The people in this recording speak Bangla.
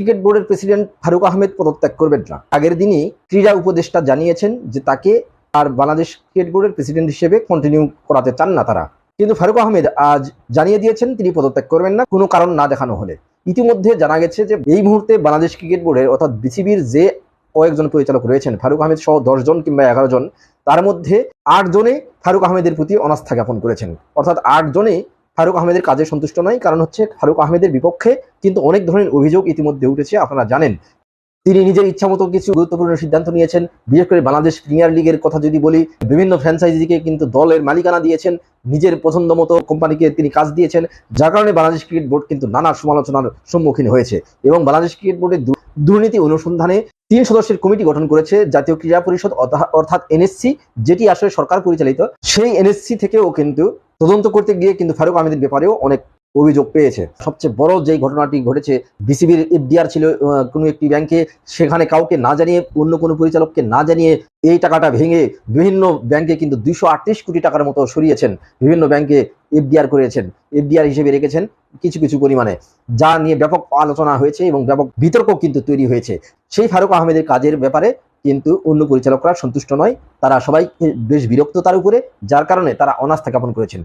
ক্রিকেট বোর্ডের প্রেসিডেন্ট ফারুক আহমেদ পদত্যাগ করবেন না। আগের দিনই ক্রীড়া উপদেষ্টা জানিয়েছেন যে তাকে আর বাংলাদেশ ক্রিকেট বোর্ডের প্রেসিডেন্ট হিসেবে কন্টিনিউ করাতে চান না তারা। কিন্তু ফারুক আহমেদ আজ জানিয়ে দিয়েছেন তিনি পদত্যাগ করবেন না, কোনো কারণ না দেখানো হলে। ইতিমধ্যে জানা গেছে যে এই মুহূর্তে বাংলাদেশ ক্রিকেট বোর্ডের অর্থাৎ বিসিবির যে কয়েকজন পরিচালক রয়েছেন, ফারুক আহমেদ সহ দশজন কিংবা এগারো জন, তার মধ্যে আট জনে ফারুক আহমেদের প্রতি অনাস্থা জ্ঞাপন করেছেন। অর্থাৎ আট জনে ফারুক আহমেদের কাজে সন্তুষ্ট নয়, কারণ হচ্ছে ফারুক আহমেদের বিপক্ষে কিন্তু অনেক ধরনের অভিযোগ ইতিমধ্যে উঠেছে, আপনারা জানেন। তিনি নিজের ইচ্ছামতো কিছু গুরুত্বপূর্ণ সিদ্ধান্ত নিয়েছেন, বিশেষ করে বাংলাদেশ প্রিমিয়ার লিগের কথা যদি বলি, বিভিন্ন ফ্র্যাঞ্চাইজিকে কিন্তু দলের মালিকানা দিয়েছেন, নিজের পছন্দ মতো কোম্পানিকে তিনি কাজ দিয়েছেন, যার কারণে বাংলাদেশ ক্রিকেট বোর্ড কিন্তু নানা সমালোচনার সম্মুখীন হয়েছে এবং বাংলাদেশ ক্রিকেট বোর্ডের দুর্নীতি অনুসন্ধানে তিন সদস্যের কমিটি গঠন করেছে জাতীয় ক্রীড়া পরিষদ অর্থাৎ এনএসসি যেটি আসলে সরকার পরিচালিত। সেই এনএসসি থেকেও কিন্তু তদন্ত করতে গিয়ে কিন্তু ফারুক আহমেদের ব্যাপারেও অনেক অভিযোগ পেয়েছে। সবচেয়ে বড় যেই ঘটনাটি ঘটেছে, বিসিবির এফডিআর ছিল কোনো একটি ব্যাংকে, সেখানে কাউকে না জানিয়ে, অন্য কোনো পরিচালককে না জানিয়ে এই টাকাটা ভেঙে বিভিন্ন ব্যাংকে কিন্তু দুইশো আটত্রিশ কোটি টাকার মতো সরিয়েছেন, বিভিন্ন ব্যাংকে এফডিআর করেছেন, এফডিআর হিসেবে রেখেছেন কিছু কিছু পরিমাণে। যা নিয়ে ব্যাপক আলোচনা হয়েছে এবং ব্যাপক বিতর্ক কিন্তু তৈরি হয়েছে। সেই ফারুক আহমেদের কাজের ব্যাপারে কিন্তু অন্য পরিচালকরা সন্তুষ্ট নয়। তারা সবাই বেশ বিরক্ত তার উপরে, যার কারণে তারা অনাস্থা জ্ঞাপন করেছেন।